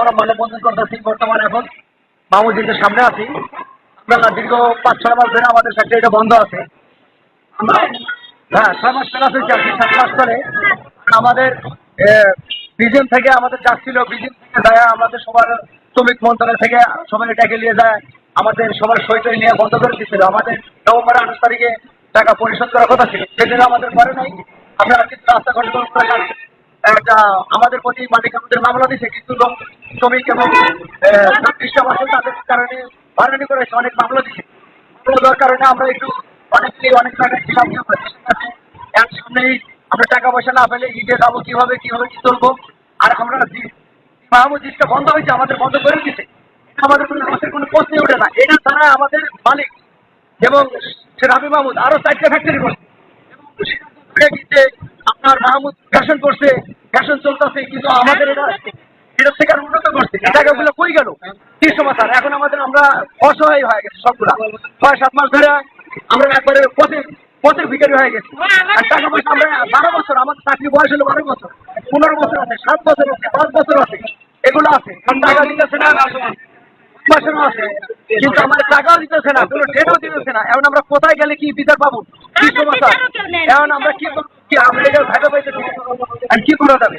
আমরা মানববন্ধন করতেছি, বর্তমানে এখন মামুজিদের সামনে আছি। আমরা দীর্ঘ পাঁচ, ছয় মাস ধরে আমাদের ফ্যাক্টরিটা বন্ধ আছে। আমরা হ্যাঁ ছয় মাস প্লাস হয়েছে আর কি সাত মাস ধরে। আমাদের বিজিএম থেকে আমাদের যাচ্ছিল বিজিএম থেকে যায়, আমাদের সবার শ্রমিক মন্ত্রণালয় থেকে সবাই ডেকে নিয়ে যায়, আমাদের সবার সইটা নিয়ে বন্ধ করে দিয়েছিল। আমাদের নভেম্বর আঠাশ তারিখে টাকা পরিশোধ করার কথা ছিল। সেটা আমাদের করে নাই। আমরা কিন্তু রাস্তাঘাট করে। একটা আমাদের প্রতি মালিক আমাদের দিয়েছে, কিন্তু লোক শ্রমিক এবং আছে তাদের কারণে বারণি করেছে অনেক মামলা দেওয়ার কারণে আমরা একটু অনেক ছিলাম এর সামনেই আমরা টাকা পয়সা না পেলে ঈদে যাব কীভাবে কীভাবে, কি চলবো আর আমরা মাহমুদ বন্ধ হয়েছে, আমাদের বন্ধ করে এটা আমাদের কোনো আমাদের কোনো প্রশ্নই ওঠে না। এটা তারা আমাদের মালিক এবং সে রাবি মাহমুদ আরও চারটে ফ্যাক্টরি করছে। এবং আপনার মাহমুদ ফ্যাশন করছে, ফ্যাশন চলতেছে, কিন্তু আমাদের এটা থেকে আর উন্নত করছে। টাকাগুলো কই গেল? কি সমাচার? এখন আমাদের আমরা অসহায় হয়ে সবগুলা। ছয়, সাত মাস ধরে আমরা একবারে পথে ভিকারি হয়ে আর টাকা পয়সা আমরা বারো বছর আমাদের চাকরি বয়স হলো বারো বছর। পনেরো বছর আছে, সাত বছর আছে, পাঁচ বছর আছে। এগুলো আছে। টাকা দিতেছে না কিন্তু আমাদের টাকাও দিতেছে না এখন আমরা কোথায় গেলে কি বিচার পাবো? কি সমাচার? এখন আমরা কি? কি আমরা এটা ভাইবা পাইতেছি আর কি করা যাবে?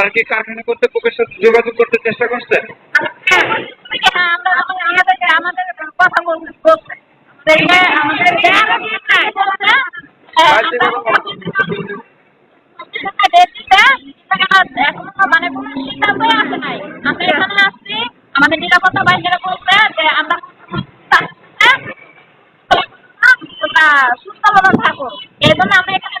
আপনারা কি কারখানা সাথে যোগাযোগ করতে চেষ্টা করছেন নিরাপত্তা আমরা এখানে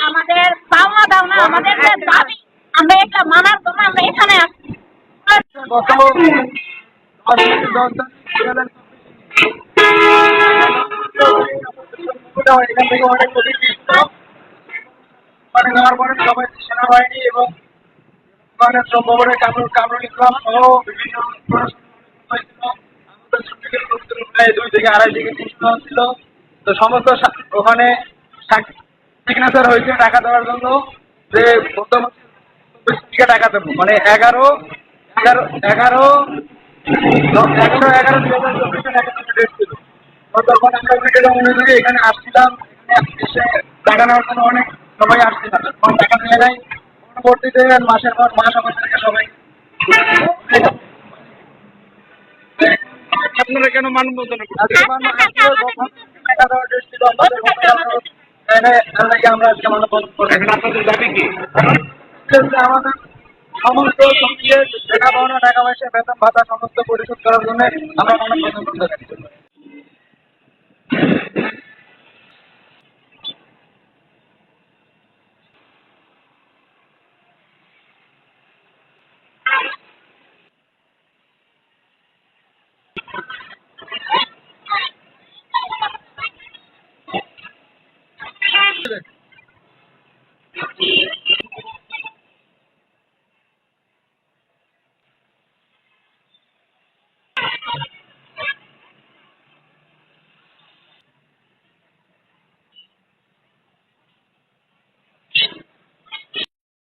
আমরা আমাদের পাওনা দাওনা আমাদের যে দাবি আমরা এটা মানার জন্য আমরা এখানে আসছি গত এখান থেকে অনেক প্রতীক নেওয়ার পরে সবাই সেনাবাহিনী এবং কামরুল কামরুল ইসলাম সহ বিভিন্ন হয়েছিল। আমাদের শ্রমিকের লোকজন প্রায় দুই থেকে আড়াই থেকে তিনশো ছিল তো সমস্ত ওখানে সিগনেচার হয়েছে টাকা দেওয়ার জন্য যে প্রথমে টাকা দেবো। মানে এগারো এগারো এগারো দ- এগারো এগারো দুই হাজার চব্বিশে ডেট ছিল তখন আমরা উইকেট অনুযায়ী এখানে আসছিলাম। এখানে এসে টাকা নেওয়ার জন্য অনেক সবাই আসছিলাম। তখন টাকা নিয়ে নেয় পরবর্তীতে মাসের পর মাস আমার থেকে সবাই আপনারা কেন মানব- টাকা দেওয়ার ডেট ছিল আমাদের আমরা আজকে মানববন্ধন করে এখন আপনাদের দাবি কি? আমাদের সমস্ত সঙ্গে টাকা পয়সা বেতন ভাতা সমস্ত পরিশোধ করার জন্য আমরা মানববন্ধন করতে accident.